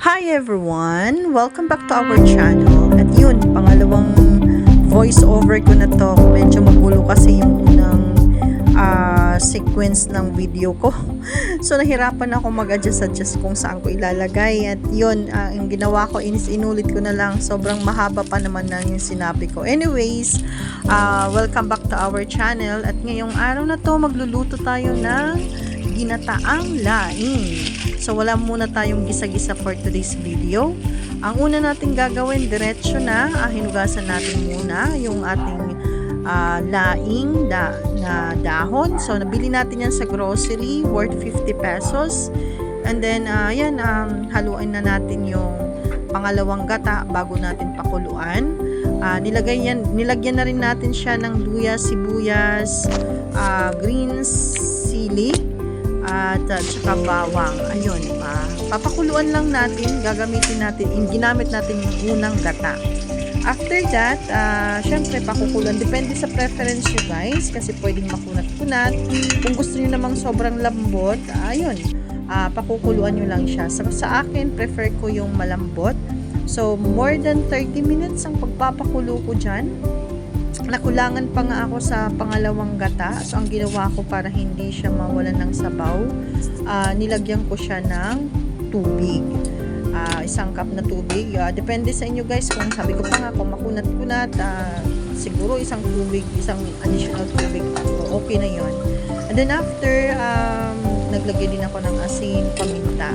Hi everyone! Welcome back to our channel. At yun, pangalawang voice over ko na to. Medyo magulo kasi yung unang ah, sequence ng video ko. So nahirapan ako mag-adjust-adjust kung saan ko ilalagay. At yun, ah, yung ginawa ko, inis inulit ko na lang. Sobrang mahaba pa naman na yung sinabi ko. Anyways, ah, welcome back to our channel. At ngayong araw na to, magluluto tayo ng ginataang laing. So wala muna tayong gisa-gisa for today's video. Ang una nating gagawin, diretso na, ah, hinugasan natin muna yung ating ah, laing da, na dahon. So nabili natin yan sa grocery, worth 50 pesos. And then, ah, yan, um, haluin na natin yung pangalawang gata bago natin pakuluan. Ah, nilagay yan, nilagyan na rin natin siya ng luya, sibuyas, ah, green sili, at uh, tsaka bawang. Ayun, ah, papakuluan lang natin, gagamitin natin, in, ginamit natin yung unang gata. After that, ah, syempre pakukuluan. Depende sa preference nyo guys, kasi pwedeng makunat-kunat. Kung gusto nyo namang sobrang lambot, ayun, ah, pakukuluan nyo lang siya. Sa, sa akin, prefer ko yung malambot. So, more than 30 minutes ang pagpapakulo ko dyan nakulangan pa nga ako sa pangalawang gata. So, ang ginawa ko para hindi siya mawalan ng sabaw, ah, nilagyan ko siya ng tubig. Ah, isang cup na tubig. Ah, depende sa inyo guys kung sabi ko pa nga kung makunat-kunat, ah, siguro isang tubig, isang additional tubig. Okay na yon. And then after, um, naglagay din ako ng asin, paminta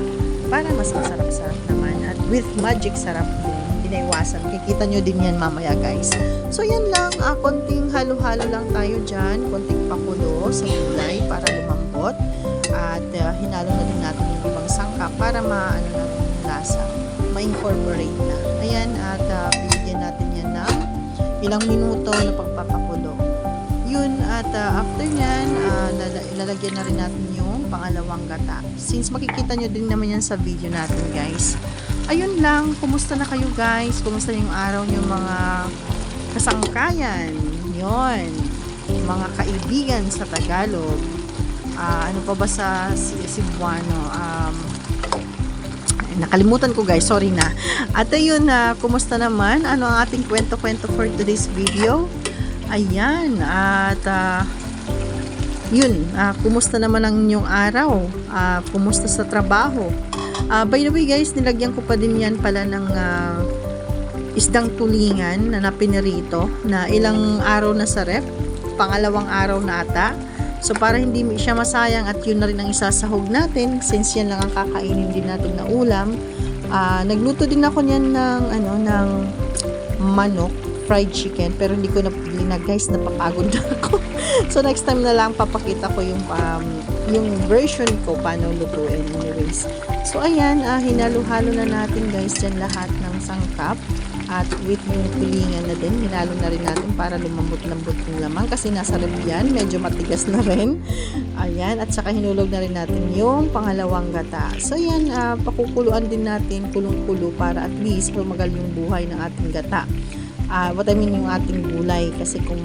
para mas masarap-sarap naman. At with magic sarap din dinaiwasan. Kikita nyo din yan mamaya guys. So yan lang, ah, konting halo-halo lang tayo dyan, konting pakulo sa gulay para lumambot. At ah, hinalo na din natin yung ibang sangka para maano natin yung lasa, ma-incorporate na. Ayan, at uh, bigyan natin yan ng ilang minuto na pagpapakulo. Yun, at ah, after nyan, ah, lala- ilalagyan na rin natin yung pangalawang gata. Since makikita nyo din naman yan sa video natin guys ayun lang, kumusta na kayo guys? Kumusta yung araw nyo mga kasangkayan? Yon, mga kaibigan sa Tagalog. Ah, ano pa ba sa Cebuano? Um, nakalimutan ko guys, sorry na. At ayun, na kumusta naman? Ano ang ating kwento-kwento for today's video? Ayan, at ah, yun, ah, kumusta naman ang inyong araw? Ah, kumusta sa trabaho? Ah, by the way guys, nilagyan ko pa din yan pala ng ah, isdang tulingan na napinirito na ilang araw na sa rep. Pangalawang araw na ata. So para hindi siya masayang at yun na rin ang isasahog natin since yan lang ang kakainin din natin na ulam. ah, nagluto din ako niyan ng ano ng manok fried chicken pero hindi ko na na guys napapagod na ako so next time na lang papakita ko yung um, yung version ko paano lutuin anyways so ayan uh, hinalo-halo na natin guys dyan lahat ng sangkap. At with yung tulingan na din hinalo na rin natin para lumambot-lambot yung laman kasi nasa rep yan medyo matigas na rin. Ayan at saka hinulog na rin natin yung pangalawang gata. So ayan uh, pakukuluan din natin kulong-kulo para at least lumagal yung buhay ng ating gata. Ah what I mean yung ating gulay. Kasi kung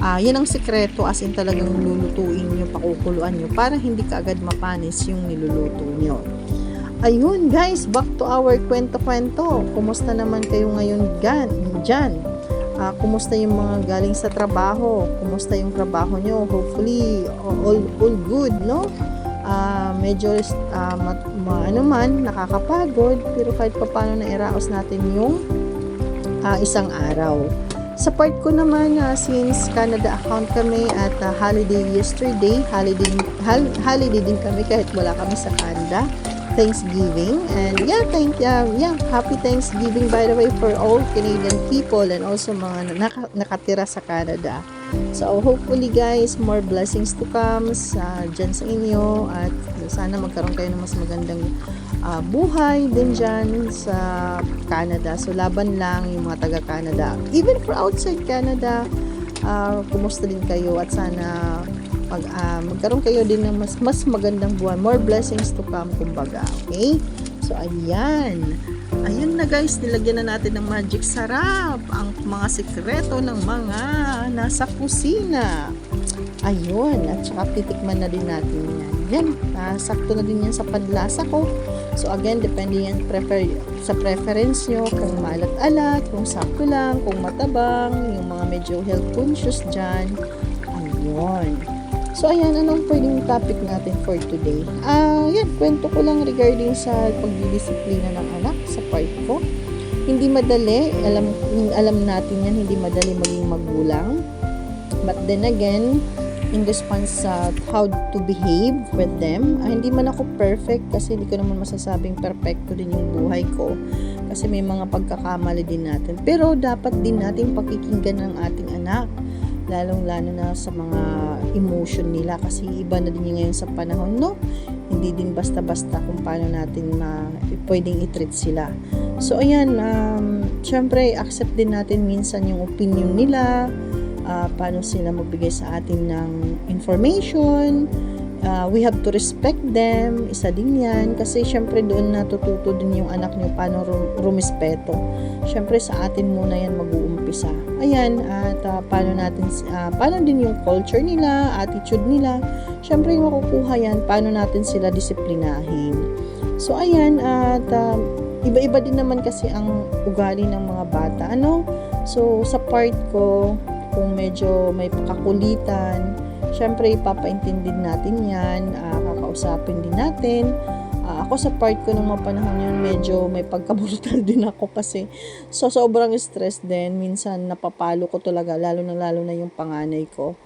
ah yan ang sekreto as in talagang lulutuin nyo, pakukuluan nyo para hindi ka agad mapanis yung niluluto nyo. Ayun guys, back to our kwento-kwento. Kumusta naman kayo ngayon gan, dyan? Ah, kumusta yung mga galing sa trabaho? Kumusta yung trabaho nyo? Hopefully, all, all good, no? Ah, medyo ah, ma, ma- ano man, nakakapagod, pero kahit paano na iraos natin yung ah, isang araw. Sa part ko naman, ah, since Canada account kami at ah, holiday yesterday, holiday, hal- holiday din kami kahit wala kami sa Canada. Thanksgiving and yeah thank uh, yeah happy Thanksgiving by the way for all Canadian people and also mga naka- nakatira sa Canada so hopefully guys more blessings to come sa dyan sa inyo at sana magkaroon kayo ng mas magandang ah, buhay din dyan sa Canada. So, laban lang yung mga taga-Canada. Even for outside Canada, ah, kumusta din kayo at sana mag, ah, magkaroon kayo din ng mas, mas magandang buhay. More blessings to come, kumbaga. Okay? So, ayan. Ayun na guys, nilagyan na natin ng magic sarap. Ang mga sikreto ng mga nasa kusina. Ayun, at saka titikman na din natin yan. Yan, ah, sakto na din yan sa panlasa ko. So again, depende yan prefer sa preference nyo, kung maalat-alat, kung sakto lang, kung matabang, yung mga medyo health conscious dyan. Ayun. So ayan, anong pwedeng topic natin for today? Ah, yan, kwento ko lang regarding sa pagdidisiplina ng anak sa part ko. Hindi madali, alam alam natin yan, hindi madali maging magulang. But then again, in response sa how to behave with them. Ah, hindi man ako perfect kasi hindi ko naman masasabing perfecto din yung buhay ko. Kasi may mga pagkakamali din natin. Pero dapat din natin pakikinggan ng ating anak lalong lalo na sa mga emotion nila. Kasi iba na din yung ngayon sa panahon no? Hindi din basta-basta kung paano natin ma pwedeng i-treat sila. So ayan um, syempre accept din natin minsan yung opinion nila uh, paano sila magbigay sa atin ng information. Uh, we have to respect them. Isa din yan. Kasi syempre doon natututo din yung anak nyo paano rum- rumispeto. Syempre sa atin muna yan mag-uumpisa. Ayan. At uh, paano natin, uh, paano din yung culture nila, attitude nila. Syempre yung makukuha yan, paano natin sila disiplinahin. So ayan. At uh, iba-iba din naman kasi ang ugali ng mga bata. Ano? So sa part ko, kung medyo may pakakulitan, syempre ipapaintindi natin yan, uh, kakausapin din natin. Uh, ako sa part ko nung mga panahon yun, medyo may pagkaburutal din ako kasi so sobrang stress din. Minsan napapalo ko talaga, lalo na lalo na yung panganay ko.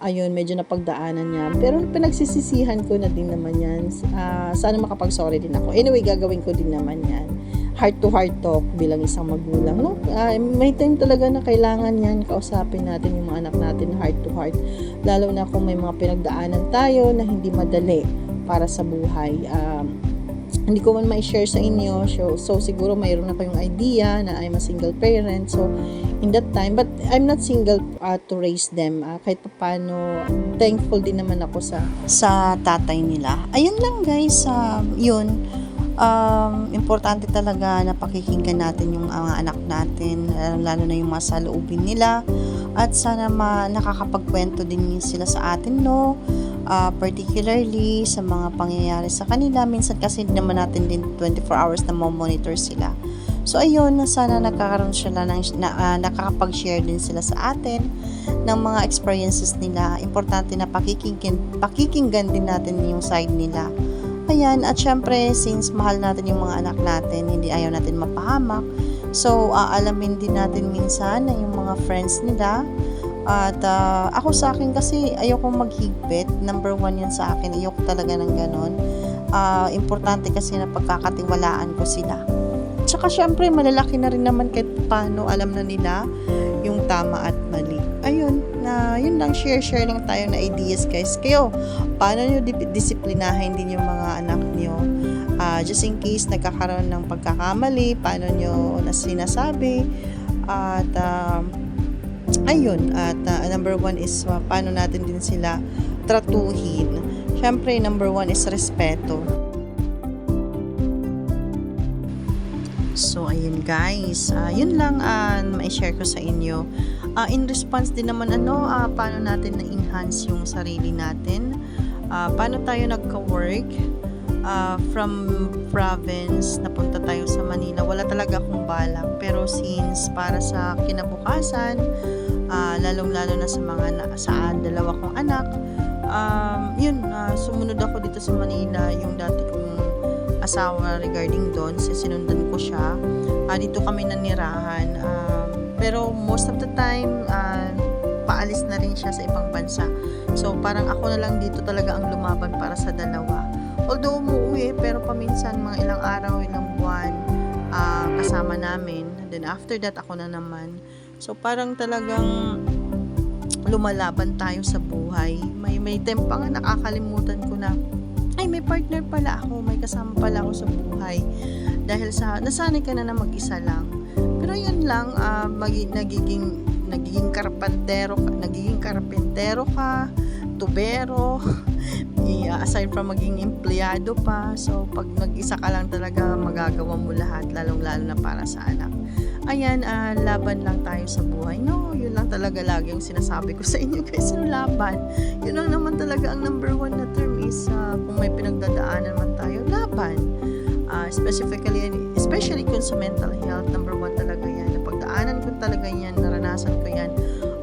Ayun, medyo napagdaanan niya. Pero pinagsisisihan ko na din naman yan. Uh, sana makapag-sorry din ako. Anyway, gagawin ko din naman yan heart to heart talk bilang isang magulang no? Uh, may time talaga na kailangan yan kausapin natin yung mga anak natin heart to heart. Lalo na kung may mga pinagdaanan tayo na hindi madali para sa buhay. Um, hindi ko man ma-share sa inyo so, so siguro mayroon na kayong idea na I'm a single parent. So in that time but I'm not single uh, to raise them. Uh, kahit paano thankful din naman ako sa sa tatay nila. Ayun lang guys. Uh, yun um, importante talaga na pakikinggan natin yung mga anak natin, lalo na yung mga saloobin nila. At sana ma nakakapagkwento din sila sa atin, no? Uh, particularly sa mga pangyayari sa kanila. Minsan kasi naman natin din 24 hours na monitor sila. So ayun, sana nagkakaroon sila ng na, uh, nakakapag-share din sila sa atin ng mga experiences nila. Importante na pakikinggan, pakikinggan din natin yung side nila Ayan, at syempre, since mahal natin yung mga anak natin, hindi ayaw natin mapahamak. So, aalamin din natin minsan na yung mga friends nila. At uh, ako sa akin kasi ayoko maghigpit. Number one yan sa akin. Ayoko talaga ng ganon. Uh, importante kasi na pagkakatiwalaan ko sila. Tsaka syempre, malalaki na rin naman kahit paano alam na nila yung tama at mali. Na yun lang, share-share lang tayo na ideas guys. Kayo, paano nyo disiplinahin din yung mga anak nyo? Uh, just in case nagkakaroon ng pagkakamali, paano nyo na sinasabi? At uh, ayun, at uh, number one is uh, paano natin din sila tratuhin. Siyempre, number one is respeto. So, ayun guys. Uh, yun lang uh, ma-share ko sa inyo uh, in response din naman ano uh, paano natin na-enhance yung sarili natin? Uh, paano tayo nagka-work uh, from province napunta tayo sa Manila. Wala talaga akong balak pero since para sa kinabukasan uh, lalong lalo na sa mga na, sa dalawa kong anak um, yun uh, sumunod ako dito sa Manila. Yung dati kong asawa regarding doon sinundan ko siya. Uh, dito kami nanirahan. Um, pero most of the time, uh, paalis na rin siya sa ibang bansa. So, parang ako na lang dito talaga ang lumaban para sa dalawa. Although umuwi, pero paminsan mga ilang araw, ilang buwan, uh, kasama namin. Then after that, ako na naman. So, parang talagang lumalaban tayo sa buhay. May, may time nga nakakalimutan ko na ay may partner pala ako, may kasama pala ako sa buhay. Dahil sa nasanay ka na na mag-isa lang. Pero yun lang, uh, magi, nagiging nagiging karpentero ka, nagiging karpentero ka, tubero, yeah, aside from maging empleyado pa. So, pag nag-isa ka lang talaga, magagawa mo lahat, lalong-lalo na para sa anak. Ayan, uh, laban lang tayo sa buhay. No, yun lang talaga lagi yung sinasabi ko sa inyo guys, yung laban. Yun lang naman talaga ang number one na term is uh, kung may pinagdadaanan man tayo, laban Ah, specifically, especially kung sa mental health, number one talaga talaga yan, naranasan ko yan,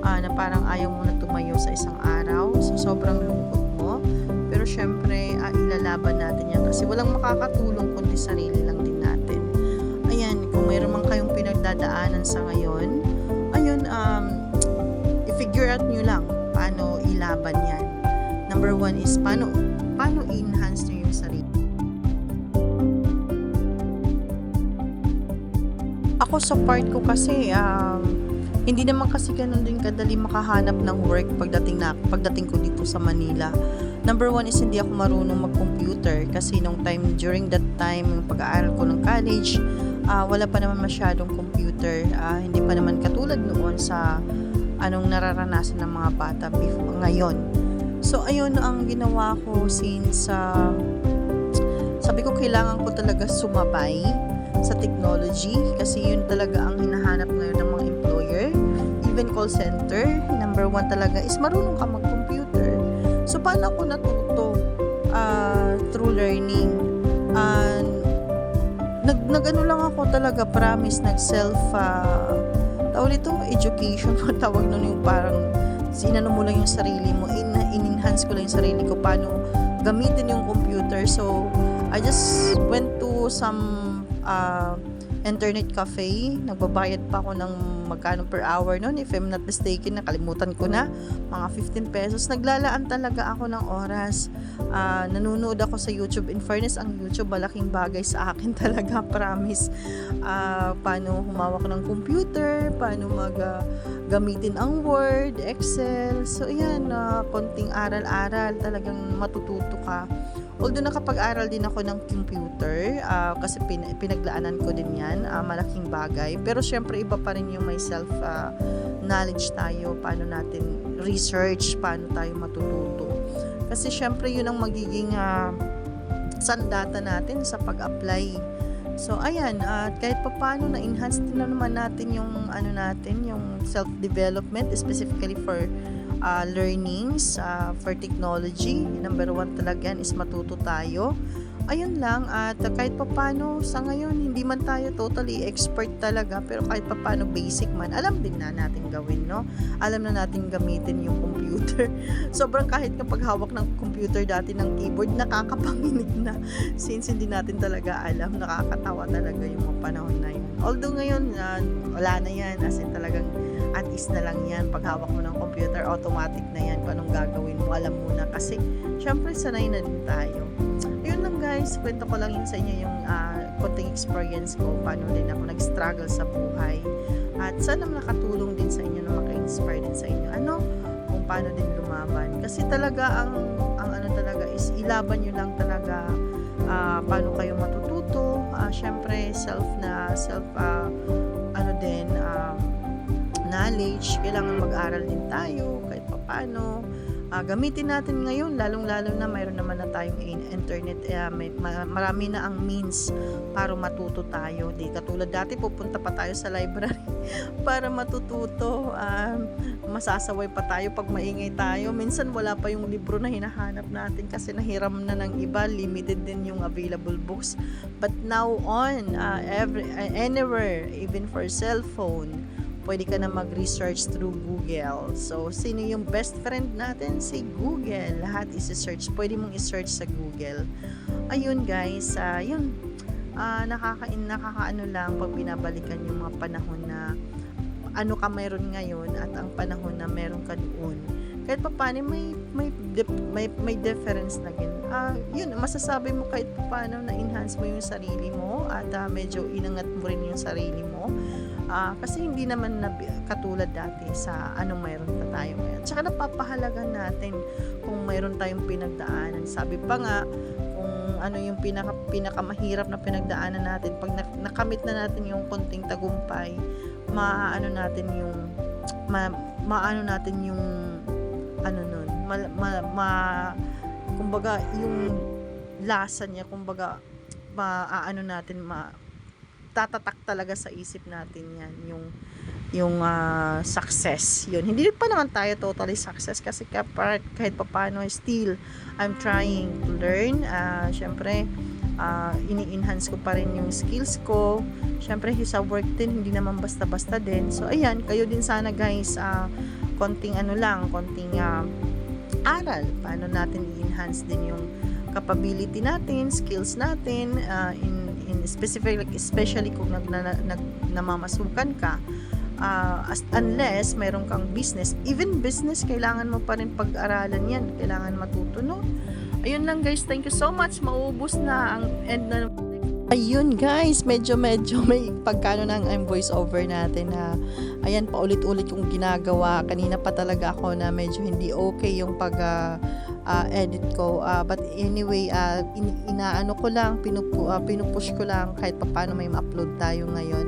ah, na parang ayaw mo na tumayo sa isang araw, so sobrang lungkot mo. Pero syempre, ah, ilalaban natin yan kasi walang makakatulong kundi sarili lang din natin. Ayan, kung mayroon man kayong pinagdadaanan sa ngayon, ayun, um, i-figure out nyo lang paano ilaban yan. Number one is paano, paano i-enhance nyo yung sarili. Ako sa part ko kasi, um, hindi naman kasi ganun din kadali makahanap ng work pagdating na pagdating ko dito sa Manila. Number one is hindi ako marunong mag-computer kasi nung time, during that time, yung pag-aaral ko ng college, ah, wala pa naman masyadong computer. Ah, hindi pa naman katulad noon sa anong nararanasan ng mga bata before, ngayon. So, ayun ang ginawa ko since ah, sabi ko kailangan ko talaga sumabay sa technology kasi yun talaga ang hinahanap ngayon ng mga employer. Even call center, number one talaga is marunong ka mag-computer. So, paano ako natuto ah, through learning? And, nag, nag-ano lang ako talaga, promise, nag-self, uh, tawag ito, education, tawag nun yung parang, sinano mo lang yung sarili mo, in, in-enhance ko lang yung sarili ko, paano gamitin yung computer. So, I just went to some uh, internet cafe. Nagbabayad pa ako ng magkano per hour noon. If I'm not mistaken, nakalimutan ko na. Mga 15 pesos. Naglalaan talaga ako ng oras. Ah, nanonood ako sa YouTube. In fairness, ang YouTube malaking bagay sa akin talaga. Promise. Ah, paano humawak ng computer, paano mag ah, gamitin ang Word, Excel. So, ayan, na konting aral-aral. Talagang matututo ka. Although nakapag-aral din ako ng computer, ah, kasi pin- pinaglaanan ko din yan, ah, malaking bagay. Pero syempre iba pa rin yung may self ah, knowledge tayo, paano natin research, paano tayo matututo. Kasi syempre yun ang magiging ah, sandata natin sa pag-apply. So ayan, at kahit pa paano na-enhance din na naman natin yung ano natin, yung self-development specifically for uh, learnings uh, for technology. Number one talaga yan is matuto tayo. Ayun lang, at kahit pa paano sa ngayon, hindi man tayo totally expert talaga, pero kahit pa paano basic man, alam din na natin gawin, no? Alam na natin gamitin yung computer. Sobrang kahit kapag hawak ng computer dati ng keyboard, nakakapanginig na. Since hindi natin talaga alam, nakakatawa talaga yung mga panahon na yun. Although ngayon, uh, wala na yan, as in talagang at is na lang yan. Pag hawak mo ng computer, automatic na yan. Kung anong gagawin mo, alam mo na. Kasi, syempre, sanay na din tayo. Ayun lang guys, kwento ko lang yun sa inyo yung uh, konting experience ko, paano din ako nag-struggle sa buhay. At sana nakatulong din sa inyo na maka-inspire din sa inyo. Ano? Kung paano din lumaban. Kasi talaga, ang, ang ano talaga is, ilaban nyo lang talaga uh, paano kayo matututo. Uh, Siyempre, self na, self, uh, ano din, um, knowledge, kailangan mag-aral din tayo kahit paano. Uh, gamitin natin ngayon, lalong-lalo na mayroon naman na tayong internet, uh, may, marami na ang means para matuto tayo. Di katulad dati, pupunta pa tayo sa library para matututo. Uh, masasaway pa tayo pag maingay tayo. Minsan wala pa yung libro na hinahanap natin kasi nahiram na ng iba, limited din yung available books. But now on, uh, every, anywhere, even for cellphone, pwede ka na mag-research through Google. So, sino yung best friend natin? Si Google. Lahat isi-search. Pwede mong i-search sa Google. Ayun guys, uh, yun. Uh, nakakain, nakakaano lang pag binabalikan yung mga panahon na ano ka mayroon ngayon at ang panahon na meron ka doon. Kahit pa paano may may may, may difference na. Ah, uh, yun masasabi mo kahit pa paano na enhance mo yung sarili mo at uh, medyo inangat mo rin yung sarili mo Uh, kasi hindi naman na katulad dati sa anong mayroon pa tayo ngayon. Tsaka napapahalaga natin kung mayroon tayong pinagdaanan. Sabi pa nga, kung ano yung pinaka, pinakamahirap na pinagdaanan natin, pag na, nakamit na natin yung konting tagumpay, maano natin yung ma, maano natin yung ano nun, ma, ma, ma kumbaga yung lasa niya, kumbaga maaano natin ma tatatak talaga sa isip natin yan yung yung uh, success yun hindi pa naman tayo totally success kasi kahit, kahit pa paano still I'm trying to learn uh, syempre ah, ini-enhance ko pa rin yung skills ko. Siyempre, sa work din, hindi naman basta-basta din. So, ayan, kayo din sana guys, ah, konting ano lang, konting ah, aral. Paano natin i-enhance din yung capability natin, skills natin, ah, in, in specific, especially kung nag, na, nag, namamasukan ka. Ah, as, unless mayroon kang business. Even business, kailangan mo pa rin pag-aralan yan. Kailangan matuto, no? Ayun lang guys, thank you so much. Maubos na ang end na Ayun guys, medyo medyo may pagkano ng ang voice over natin na ayan paulit-ulit yung ginagawa. Kanina pa talaga ako na medyo hindi okay yung pag ah, ah, edit ko. Ah, but anyway, ah, in- inaano ko lang, pinupu, ah, pinupush ko lang kahit paano may ma-upload tayo ngayon.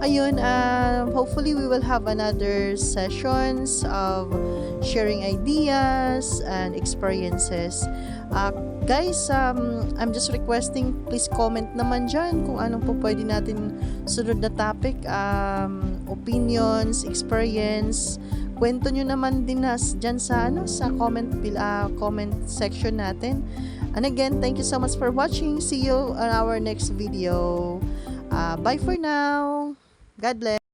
Ayun, ah, hopefully we will have another sessions of sharing ideas and experiences. Ah, guys, um, I'm just requesting, please comment naman dyan kung anong po pwede natin sunod na topic, um, opinions, experience, kwento nyo naman din nas dyan sa, ano, sa comment, ah, comment section natin. And again, thank you so much for watching. See you on our next video. Ah, bye for now. God bless.